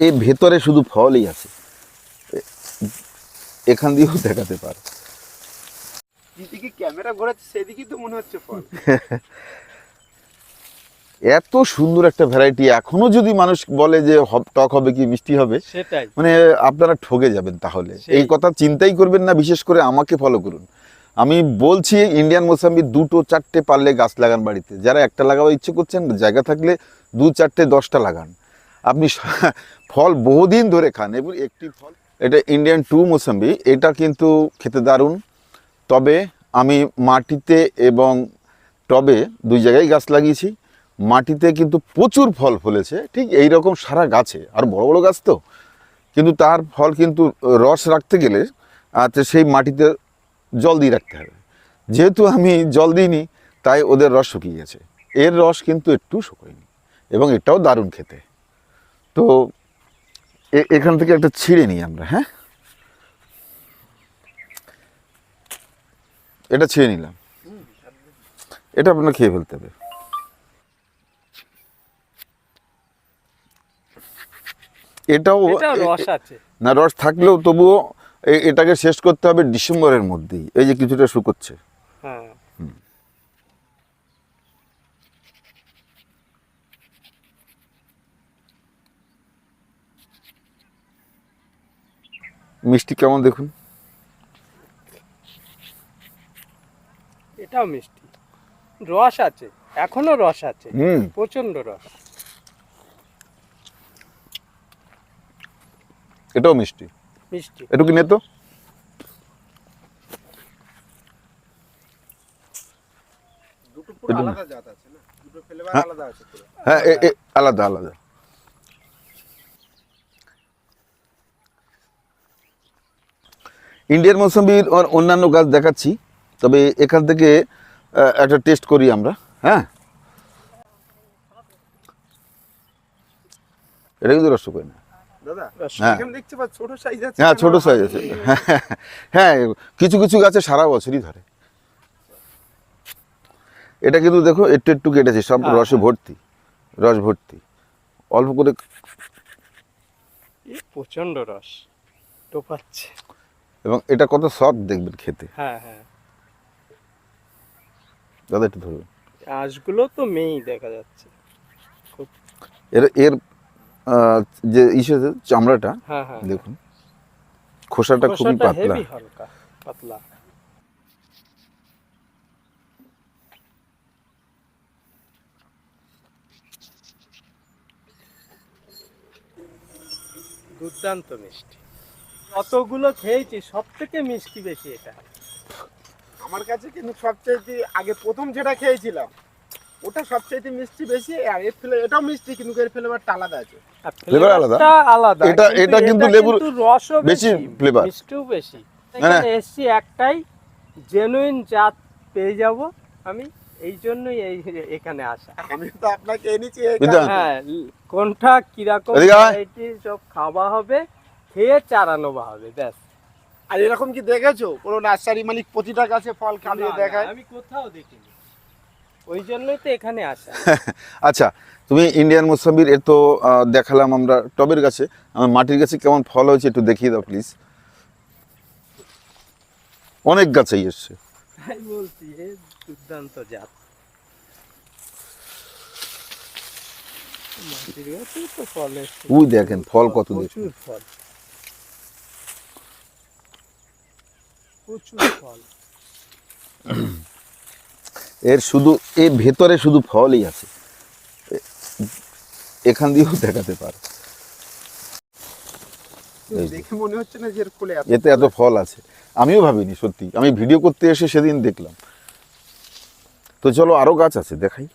এই ভেতরে শুধু ফলই আছে। এখান দিয়েও দেখাতে পারো। যেদিকে ক্যামেরা ঘোরাচ্ছে সেদিকেই তো মনে হচ্ছে ফল। এত সুন্দর একটা ভ্যারাইটি এখনও যদি মানুষ বলে যে টক হবে কি মিষ্টি হবে সেটাই। মানে আপনারা ঠকে যাবেন তাহলে। এই কথা চিন্তাই করবেন না বিশেষ করে আমাকে ফলো করুন। আমি বলছি ইন্ডিয়ান মোসাম্বি দুটো চারটে পারলে গাছ লাগান বাড়িতে। যারা একটা লাগাবার ইচ্ছে করছেন জায়গা থাকলে দু চারটে দশটা লাগান। আপনি ফল বহুদিন ধরে খান। এবং, একটি ফল, এটা ইন্ডিয়ান টু মোসাম্বি, এটা কিন্তু খেতে দারুণ। তবে আমি মাটিতে এবং টবে দুই জায়গায় গাছ লাগিয়েছি। মাটিতে কিন্তু প্রচুর ফল ফলেছে, ঠিক এই রকম সারা গাছে। আর বড় বড় গাছ তো। কিন্তু তার ফল কিন্তু রস রাখতে গেলে তো সেই মাটিতে জল দিয়ে রাখতে হবে। যেহেতু আমি জল দিইনি, তাই ওদের রস শুকিয়ে গেছে। এর রস কিন্তু একটু শুকোয়নি, এবং এটাও দারুণ খেতে। তো এখান থেকে একটা ছিঁড়ে নিই আমরা হ্যাঁ? এটা ছিঁড়ে নিলাম। এটা আপনার খেয়ে ফেলতে হবে। এটাও রস না রস থাকলেও তবুও এটাকে শেষ করতে হবে ডিসেম্বরের মধ্যেই। এই যে কিছুটা শুকোচ্ছে হ্যাঁ মিষ্টি কেমন দেখুন? এটাও মিষ্টি। রস আছে এখনও রস আছে হুম। প্রচণ্ড রস। এটাও মিষ্টি। মিষ্টি। একটু কিনে তো দুটো পুরো এটা না। আলাদা জাত আছে না? দুটো ফ্লেভার হ্যাঁ। আলাদা আছে পুরো। হ্যাঁ এ- এ- আলাদা। ইন্ডিয়ান মৌসুমির অ- অন্যান্য গাছ দেখাচ্ছি তবে এখান থেকে একটা টেস্ট করি আমরা হ্যাঁ? এটা কিন্তু রসগোল্লা না। হ্যাঁ। ছোট সাইজ আছে। হ্যাঁ? ছোট সাইজ আছে। হ্যাঁ কিছু কিছু গাছে সারা বছরই ধরে। এটা কিন্তু দেখো একটু একটু কেটেছে সব হ্যাঁ, রসে ভর্তি রস ভর্তি। অল্প করে প্রচণ্ড রস টোপাচ্ছে। এবং এটা কত সফট দেখবেন খেতে। হ্যাঁ হ্যাঁ। দাদা একটু ধরবেন আঁশগুলো তো মেই দেখা যাচ্ছে। খুব এর এর যে ইসে চামড়াটা হ্যাঁ হ্যাঁ দেখুন। খোসাটা খুবই পাতলা। হালকা পাতলা। দুর্দান্ত মিষ্টি। কতগুলো খেয়েছি সব থেকে মিষ্টি বেশি এটা আমার কাছে কিন্তু সবচেয়ে আগে প্রথম যেটা খেয়েছিলাম ওটা সবচেয়ে মিষ্টি বেশি আর এর ফ্লেভার এটাও মিষ্টি কিন্তু এর ফ্লেভারটা আলাদা আছে Flavor আলাদা? ফ্লেভারটা আলাদা এটা- এটা কিন্তু লেবুর রসও বেশি বেশি flavor। মিষ্টিও বেশি না, না। এখানে এসছি একটাই জেনুইন জাত পেয়ে যাব আমি এই জন্যই এই এখানে আসা আমি তো আপনাকে এনেছি। হ্যাঁ কোনটা কীরকম ভ্যারাইটি সব খাওয়া হবে খেয়ে চারা নেওয়া হবে ব্যাস। আর এরকম কি দেখেছ? কোনো নার্সারি মালিক প্রতিটা গাছে ফল না, দেখায়? আমি কোথাও দেখিনি। ওই জন্যই তো এখানে আসা। আচ্ছা তুমি ইন্ডিয়ান মোসাম্বির এর তো দেখালাম আমরা টবের গাছে। আমার মাটির গাছে কেমন ফল হয়েছে একটু দেখিয়ে দাও প্লিজ অনেক গাছেই এসছে। তাই বলছি দুর্দান্ত জাত। মাটির গাছে ফল দেখেন ফল কত দেখুন। প্রচুর ফল। প্রচুর ফল। এর শুধু এর ভেতরে শুধু ফলই আছে। এখান দিয়েও দেখাতে পারো। দেখে মনে হচ্ছে না যে এর ফুলে এতে এত ফল আছে। আমিও ভাবিনি সত্যি। আমি ভিডিও করতে এসে সেদিন দেখলাম। তো চলো আরও গাছ আছে দেখাই।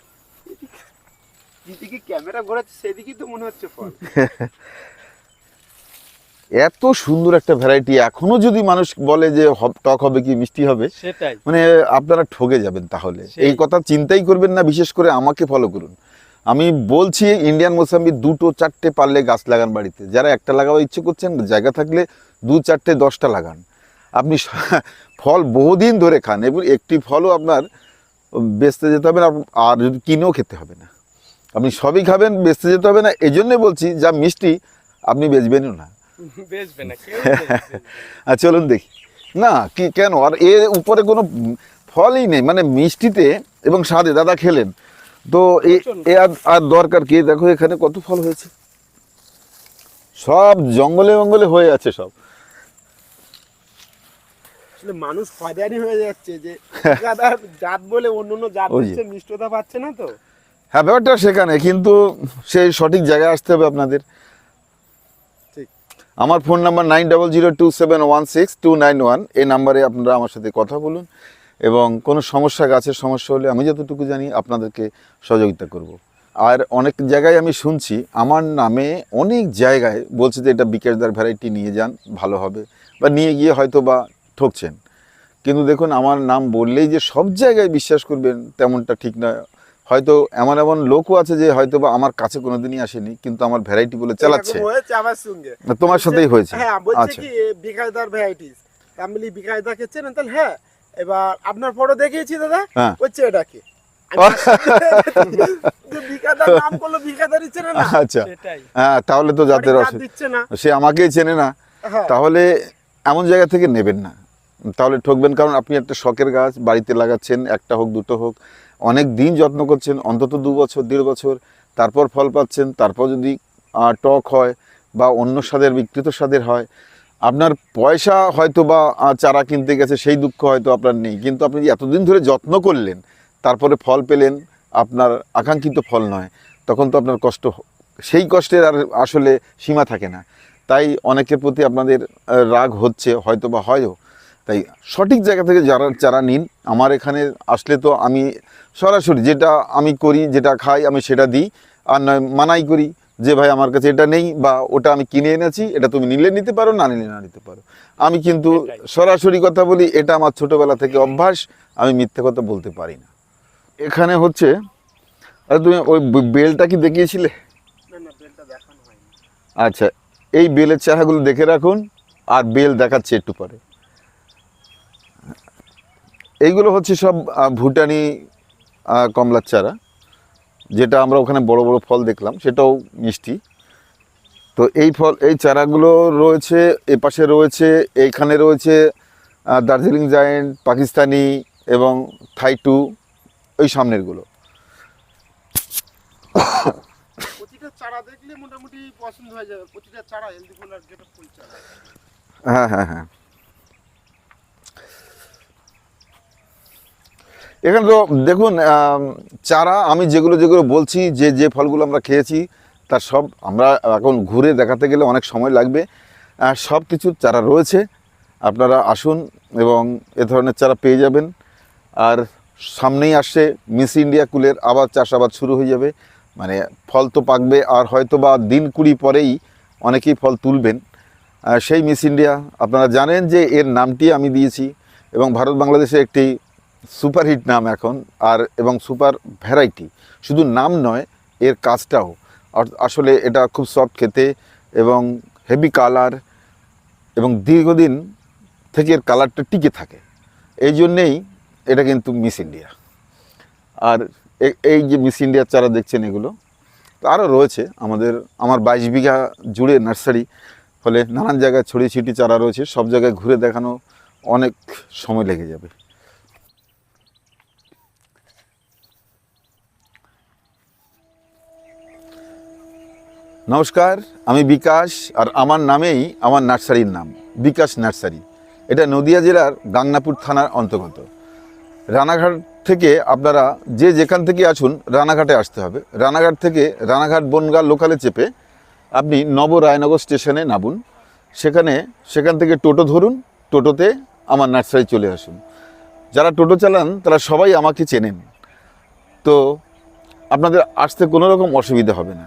যেদিকে ক্যামেরা ঘোরাচ্ছে সেদিকেই তো মনে হচ্ছে ফল। এত সুন্দর একটা ভ্যারাইটি এখনও যদি মানুষ বলে যে টক হবে কি মিষ্টি হবে সেটাই। মানে আপনারা ঠকে যাবেন তাহলে। এই কথা চিন্তাই করবেন না বিশেষ করে আমাকে ফলো করুন। আমি বলছি ইন্ডিয়ান মোসাম্বি দুটো চারটে পারলে গাছ লাগান বাড়িতে। যারা একটা লাগাবার ইচ্ছে করছেন জায়গা থাকলে দু চারটে দশটা লাগান। আপনি ফল বহুদিন ধরে খান এবং একটি ফলও আপনার বেচতে যেতে হবে না আর যদি কিনেও খেতে হবে না। আপনি সবই খাবেন বেচতে যেতে হবে না এই জন্যে বলছি যা মিষ্টি আপনি বেচবেনও না। বেচবে না। আর চলুন দেখি। না কি কেন? আর এর উপরে কোনো ফলই নেই। মানে মিষ্টিতে এবং স্বাদে দাদা খেলেন। তো এ- আর দরকার কি? দেখো এখানে কত ফল হয়েছে। সব জঙ্গলে মঙ্গলে হয়ে আছে সব। মানুষ হয়ে যাচ্ছে যে ঠিকাদার জাত বলে অন্য অন্য জাত। দিচ্ছে মিষ্টতা পাচ্ছে না তো। হ্যাঁ ব্যাপারটা সেখানে। কিন্তু সেই সঠিক জায়গায় আসতে হবে আপনাদের। আমার phone number nine double zero two seven one six two nine one. এই নাম্বারে আপনারা আমার সাথে কথা বলুন এবং কোনো সমস্যা, গাছের সমস্যা হলে আমি যতটুকু জানি আপনাদেরকে সহযোগিতা করব। আর অনেক জায়গায় আমি শুনছি, আমার নামে অনেক জায়গায় বলছে যে এটা বিকাশদার ভ্যারাইটি নিয়ে যান, ভালো হবে বা নিয়ে গিয়ে হয়তো বা ঠকছেন। কিন্তু দেখুন, আমার নাম বললেই যে সব জায়গায় বিশ্বাস করবেন তেমনটা ঠিক নয়। হয়তো এমন এমন লোকও আছে যে হয়তো বা আমার কাছে কোনোদিনই আসেনি কিন্তু আমার ভ্যারাইটি বলে চালাচ্ছে। হয়েছে আমার সঙ্গে। তোমার সাথেই হয়েছে। হ্যাঁ বলছে আচ্ছা। কি বিকাশদার ভ্যারাইটিস আমি বলি বিকাশদাকে চেনেন? তাহলে হ্যাঁ এবার আপনার ফটো দেখিয়েছি দাদা। হচ্ছে আচ্ছা। সেটাই। হ্যাঁ তাহলে তো জাতের অসুবিধা না। সে আমাকেই চেনে না। হ্যাঁ। তাহলে এমন জায়গা থেকে নেবেন না। তাহলে ঠকবেন কারণ আপনি একটা শখের গাছ বাড়িতে লাগাচ্ছেন একটা হোক দুটো হোক। অনেক দিন যত্ন করছেন, অন্তত দু বছর, দেড় বছর, তারপর ফল পাচ্ছেন, তারপর যদি টক হয় বা অন্য স্বাদের, বিকৃত স্বাদের হয়, আপনার পয়সা হয়তো বা চারা কিনতে গেছে, সেই দুঃখ হয়তো আপনার নেই। কিন্তু আপনি এতদিন ধরে যত্ন করলেন, তারপরে ফল পেলেন, আপনার আকাঙ্ক্ষিত ফল নয়, তখন তো আপনার কষ্ট সেই কষ্টের আর আসলে সীমা থাকে না। তাই অনেকের প্রতি আপনাদের রাগ হচ্ছে হয়তো বা হয়ও। তাই সঠিক জায়গা থেকে যারা চারা নিন আমার এখানে আসলে তো আমি সরাসরি যেটা আমি করি যেটা খাই আমি সেটা দিই আর নয় মানাই করি যে ভাই আমার কাছে এটা নেই বা ওটা আমি কিনে এনেছি এটা তুমি নিলে নিতে পারো না নিলে না নিতে পারো। আমি কিন্তু সরাসরি কথা বলি এটা আমার ছোটোবেলা থেকে অভ্যাস আমি মিথ্যে কথা বলতে পারি না। এখানে হচ্ছে আরে তুমি ওই বেলটা কি দেখিয়েছিলে? আচ্ছা এই বেলের চারাগুলো দেখে রাখুন আর বেল দেখাচ্ছে একটু পরে। এইগুলো হচ্ছে সব ভুটানি কমলার চারা যেটা আমরা ওখানে বড় বড় ফল দেখলাম সেটাও মিষ্টি। তো এই ফল এই চারাগুলো রয়েছে এপাশে রয়েছে এইখানে রয়েছে দার্জিলিং জায়েন্ট পাকিস্তানি এবং থাইটু ওই সামনেরগুলো। প্রতিটা চারা দেখলে মোটামুটি পছন্দ হয়ে হ্যাঁ হ্যাঁ। এখানে তো দেখুন চারা, আমি যেগুলো যেগুলো বলছি, যে যে ফলগুলো আমরা খেয়েছি, তার সব আমরা এখন ঘুরে দেখাতে গেলে অনেক সময় লাগবে। সব কিছু চারা রয়েছে, আপনারা আসুন এবং এ ধরনের চারা পেয়ে যাবেন। আর সামনেই আসছে মিস ইন্ডিয়া কুলের আবার চাষাবাদ শুরু হয়ে যাবে। মানে ফল তো পাকবে, আর হয়তো বা দিন কুড়ি পরেই অনেকেই ফল তুলবেন। সেই মিস ইন্ডিয়া, আপনারা জানেন যে এর নামটি আমি দিয়েছি এবং ভারত বাংলাদেশে একটি সুপারহিট নাম এখন, আর এবং সুপার ভ্যারাইটি। শুধু নাম নয়, এর কাজটাও। আসলে এটা খুব সফট খেতে এবং হেভি কালার এবং দীর্ঘদিন থেকে এর কালারটা টিকে থাকে। এই জন্যেই এটা কিন্তু মিস ইন্ডিয়া। আর এই যে মিস ইন্ডিয়ার চারা দেখছেন এগুলো, তো আরও রয়েছে আমাদের, আমার বাইশ বিঘা জুড়ে নার্সারি, ফলে নানান জায়গায় ছড়িয়ে ছিটি চারা রয়েছে, সব জায়গায় ঘুরে দেখানো অনেক সময় লেগে যাবে। নমস্কার, আমি বিকাশ আর আমার নামেই আমার নার্সারির নাম, বিকাশ নার্সারি। এটা নদিয়া জেলার গাংনাপুর থানার অন্তর্গত। রানাঘাট থেকে আপনারা যে যেখান থেকে আসুন রানাঘাটে আসতে হবে। রানাঘাট থেকে রানাঘাট বনগা লোকালে চেপে আপনি নব রায়নগর স্টেশনে নামুন। সেখানে, সেখান থেকে টোটো ধরুন, টোটোতে আমার নার্সারি চলে আসুন। যারা টোটো চালান, তারা সবাই আমাকে চেনেন। তো আপনাদের আসতে কোনো রকম অসুবিধা হবে না।